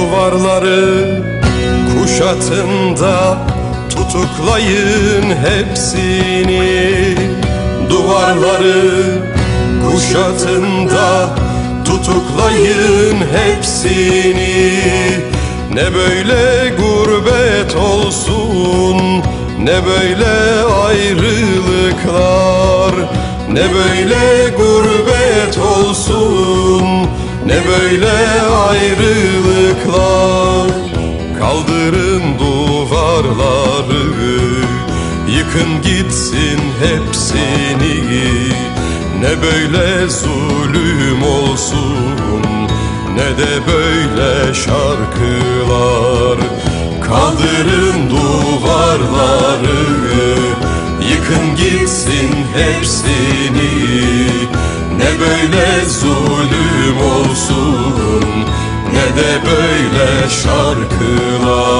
Duvarları kuşatında tutuklayın hepsini. Duvarları kuşatında tutuklayın hepsini. Ne böyle gurbet olsun ne böyle ayrılıklar Ne böyle gurbet olsun Ne böyle ayrılıklar? Kaldırın duvarları Yıkın gitsin hepsini. Ne böyle zulüm olsun Ne de böyle şarkılar. Kaldırın duvarları Yıkın gitsin hepsini. Ne böyle zulüm olsun. Ne de böyle şarkılar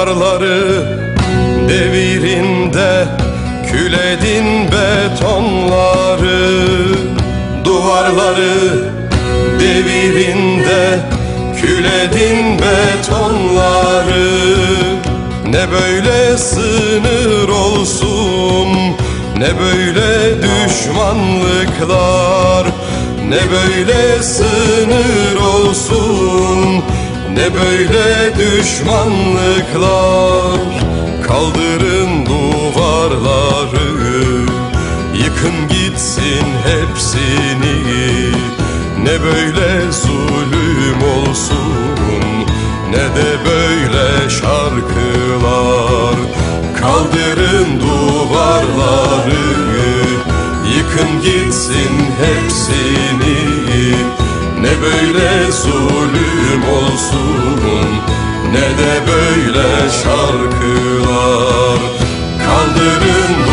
Duvarları devirinde Küledin betonları. Duvarları devirinde Küledin betonları. Ne böyle sınır olsun Ne böyle düşmanlıklar. Ne böyle sınır olsun ne böyle düşmanlıklar? Kaldırın duvarları. Yıkın gitsin hepsini. Ne böyle zulüm olsun Ne de böyle şarkılar. Kaldırın duvarları. Yıkın gitsin hepsini ne böyle zulüm olsun Ne de böyle şarkılar. Kaldırın